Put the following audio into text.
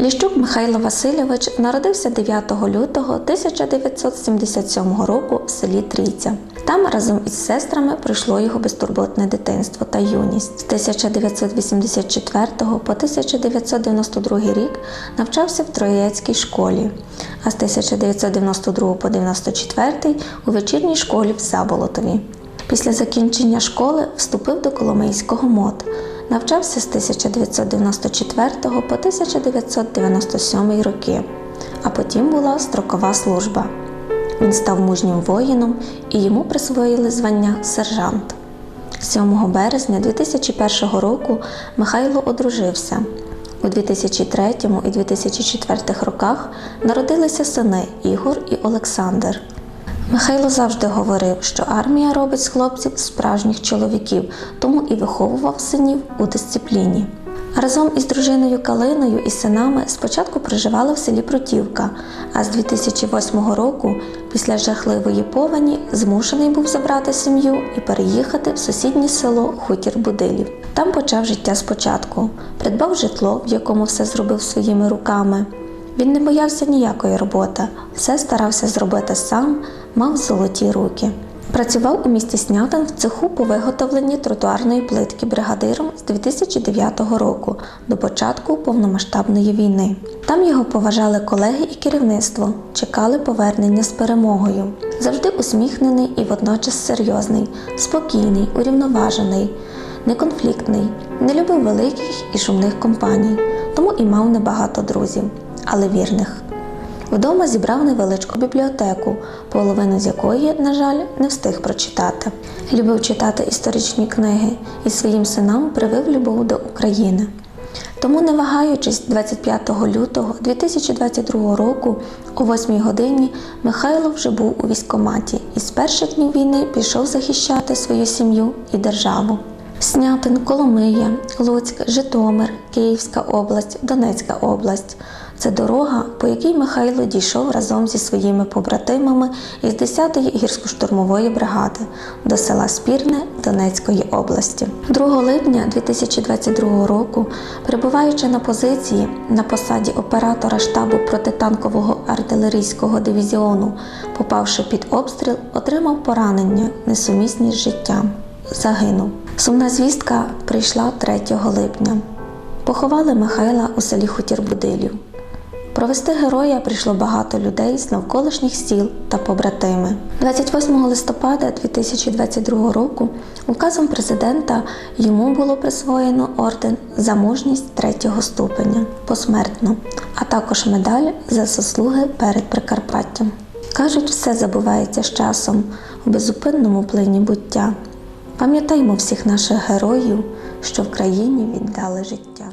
Ліщук Михайло Васильович народився 9 лютого 1977 року в селі Трійця. Там разом із сестрами пройшло його безтурботне дитинство та юність. З 1984 по 1992 рік навчався в Троєцькій школі, а з 1992 по 1994 у вечірній школі в Заболотові. Після закінчення школи вступив до Коломийського МОД. Навчався з 1994 по 1997 роки, а потім була строкова служба. Він став мужнім воїном і йому присвоїли звання сержант. 7 березня 2001 року Михайло одружився. У 2003 і 2004 роках народилися сини Ігор і Олександр. Михайло завжди говорив, що армія робить з хлопців справжніх чоловіків, тому і виховував синів у дисципліні. Разом із дружиною Калиною і синами спочатку проживали в селі Прутівка, а з 2008 року, після жахливої повені, змушений був забрати сім'ю і переїхати в сусіднє село Хутір Будилів. Там почав життя спочатку, придбав житло, в якому все зробив своїми руками. Він не боявся ніякої роботи, все старався зробити сам, мав золоті руки. Працював у місті Снятин в цеху по виготовленні тротуарної плитки бригадиром з 2009 року до початку повномасштабної війни. Там його поважали колеги і керівництво, чекали повернення з перемогою. Завжди усміхнений і водночас серйозний, спокійний, урівноважений, неконфліктний, не любив великих і шумних компаній, тому і мав небагато друзів, але вірних. Вдома зібрав невеличку бібліотеку, половину з якої, на жаль, не встиг прочитати. Любив читати історичні книги і своїм синам привив любов до України. Тому, не вагаючись, 25 лютого 2022 року о 8 годині Михайло вже був у військкоматі і з перших днів війни пішов захищати свою сім'ю і державу. Снятин, Коломия, Луцьк, Житомир, Київська область, Донецька область це дорога, по якій Михайло дійшов разом зі своїми побратимами із 10-ї гірсько-штурмової бригади до села Спірне Донецької області. 2 липня 2022 року, перебуваючи на позиції на посаді оператора штабу протитанкового артилерійського дивізіону, попавши під обстріл, отримав поранення, несумісні з життям. Загинув. Сумна звістка прийшла 3 липня. Поховали Михайла у селі Хутір Будилів. Провести героя прийшло багато людей з навколишніх сіл та побратими. 28 листопада 2022 року указом президента йому було присвоєно орден за мужність третього ступеня посмертно, а також медаль за заслуги перед Прикарпаттям. Кажуть, все забувається з часом у безупинному плині буття. Пам'ятаймо всіх наших героїв, що в країні віддали життя.